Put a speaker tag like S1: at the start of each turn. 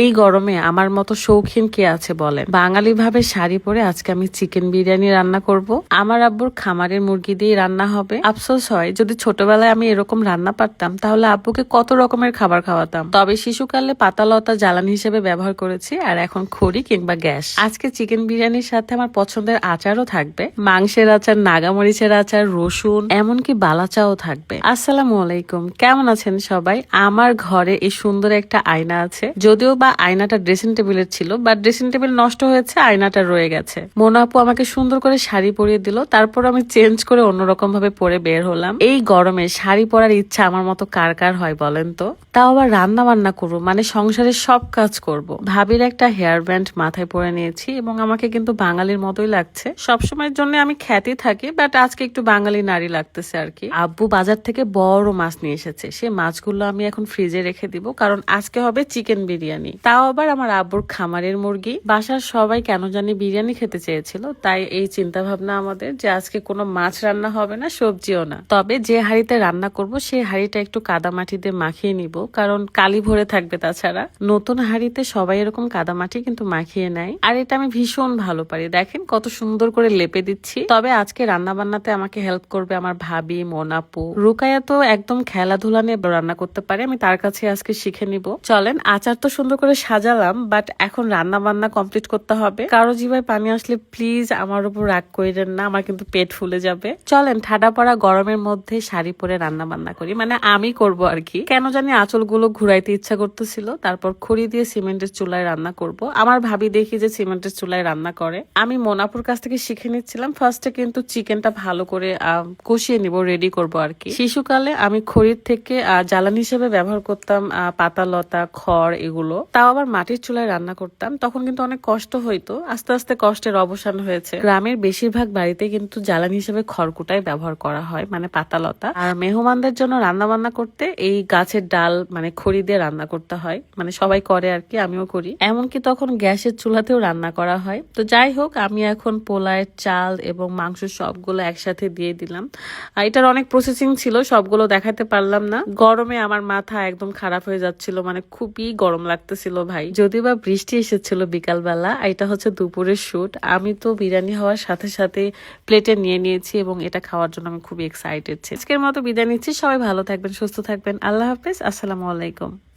S1: এই গরমে আমার মতো শৌখিন কে আছে বলেন। বাঙালি ভাবে শাড়ি পরে আজকে আমি চিকেন বিরিয়ানি রান্না করব। আমার আব্বুর খামারের মুরগি দিয়ে রান্না হবে। আফসোস হয়, যদি ছোটবেলায় আমি এরকম রান্না পারতাম, তাহলে আব্বুকে কত রকমের খাবার খাওয়াতাম। তবে শিশুকালে পাতালতা জ্বালানি হিসেবে ব্যবহার করেছি, আর এখন খড়ি কিংবা গ্যাস। আজকে চিকেন বিরিয়ানির সাথে আমার পছন্দের আচারও থাকবে। মাংসের আচার, নাগামরিচের আচার, রসুন, এমনকি বালাচাও থাকবে। আসসালামু আলাইকুম, কেমন আছেন সবাই? আমার ঘরে এই সুন্দর একটা আয়না আছে। যদিও বা আয়নাটা ড্রেসিং টেবিলের ছিল বাট ড্রেসিং টেবিল নষ্ট হয়েছে, আয়নাটা রয়ে গেছে। মোনা আপু আমাকে সুন্দর করে শাড়ি পরিয়ে দিল, তারপর আমি চেঞ্জ করে অন্যরকম ভাবে পরে বের হলাম। এই গরমে শাড়ি পরার ইচ্ছা আমার মতো কার কার হয় বলেন তো? তাও আবার রান্না বান্না করব মানে সংসারের সব কাজ করব। ভাবির একটা হেয়ার ব্যান্ড মাথায় পরে নিয়েছি এবং আমাকে কিন্তু বাঙালির মতোই লাগছে। সবসময়ের জন্য আমি খ্যাতি থাকি বাট আজকে একটু বাঙালি নারী লাগতেছে আর কি। আব্বু বাজার থেকে বড় মাছ নিয়ে এসেছে, সে মাছগুলো আমি এখন ফ্রিজে রেখে দিব, কারণ আজকে হবে চিকেন বিরিয়ানি। তাও আবার আমার আব্বুর খামারের মুরগি। বাসার সবাই কেন জানি বিরিয়ানি খেতে চেয়েছিল, তাই এই চিন্তা ভাবনা আমাদের যে আজকে কোনো মাছ রান্না হবে না, সবজিও না। তবে যে হাঁড়িতে রান্না করব সেই হাঁড়িটা একটু কাদা মাটি দিয়ে মাখিয়ে নিব, কারণ কালি ভরে থাকবে তাছাড়া। নতুন হাঁড়িতে সবাই এরকম কাদা মাটি কিন্তু মাখিয়ে নেয়, আর এটা আমি ভীষণ ভালো পারি। দেখেন কত সুন্দর করে লেপে দিচ্ছি। তবে আজকে রান্না বান্নাতে আমাকে হেল্প করবে আমার ভাবি মোনাপু রুকায়া তো একদম খেলাধুলা নিয়ে রান্না করতে পারে, আমি তার কাছে আজকে শিখে নিব। চলেন, আচার তো সুন্দর করে সাজালাম বাট এখন রান্না বান্না কমপ্লিট করতে হবে। কারও জিভায় পানি আসলে প্লিজ আমার উপর রাগ করেন না আমার কিন্তু পেট ফুলে যাবে। চলেন ঠাডা পড়া গরমের মধ্যে শাড়ি পরে রান্না বান্না করি। মানে আমি করব আর কি। কেন জানি আঁচলগুলো ঘুরাইতে ইচ্ছা করতেছিল তারপর খড়ি দিয়ে সিমেন্টের চুলায় রান্না করব। আমার ভাবি দেখি যে সিমেন্টের চুলায় রান্না করে। আমি মোনাপুর কাছ থেকে শিখে নিচ্ছিলাম ফার্স্টে কিন্তু চিকেনটা ভালো করে কষিয়ে নিব রেডি করব আর কি। শিশুকালে আমি খড়ির থেকে জ্বালানি হিসেবে ব্যবহার করতাম আহ, পাতা লতা খড় এগুলো। তাও আবার মাটির চুলায় রান্না করতাম, তখন কিন্তু অনেক কষ্ট হইতো। আস্তে আস্তে কষ্টের অবসান হয়েছে। গ্রামের বেশিরভাগ বাড়িতে কিন্তু জ্বালানি হিসেবে খড়কুটাই ব্যবহার করা হয় মানে পাতা লতা আর মেহমানদের জন্য রান্না বান্না করতে এই গাছের ডাল মানে খড়ি দিয়ে রান্না করতে হয়। মানে সবাই করে আর কি, আমিও করি। এমনকি তখন গ্যাসের চুলাতেও রান্না করা হয়। তো যাই হোক, আমি এখন পোলায়, চাল এবং মাংস সবগুলো একসাথে দিয়ে দিলাম। আর এটার অনেক প্রসেসিং ছিল, সবগুলো দেখাতে পারলাম না। গরমে আমার মাথা একদম খারাপ হয়ে যাচ্ছিল মানে খুবই গরম লাগতেছিল ভাই, যদিও বা বৃষ্টি এসেছিল বিকালবেলা এটা হচ্ছে দুপুরের শুট, আমি তো বিরিয়ানি হওয়ার সাথে সাথে প্লেটে নিয়ে নিয়েছি এবং এটা খাওয়ার জন্য আমি খুবই এক্সাইটেড আজকের মতো বিদায় নিচ্ছি। সবাই ভালো থাকবেন, সুস্থ থাকবেন। আল্লাহ হাফেজ। আসসালামু আলাইকুম।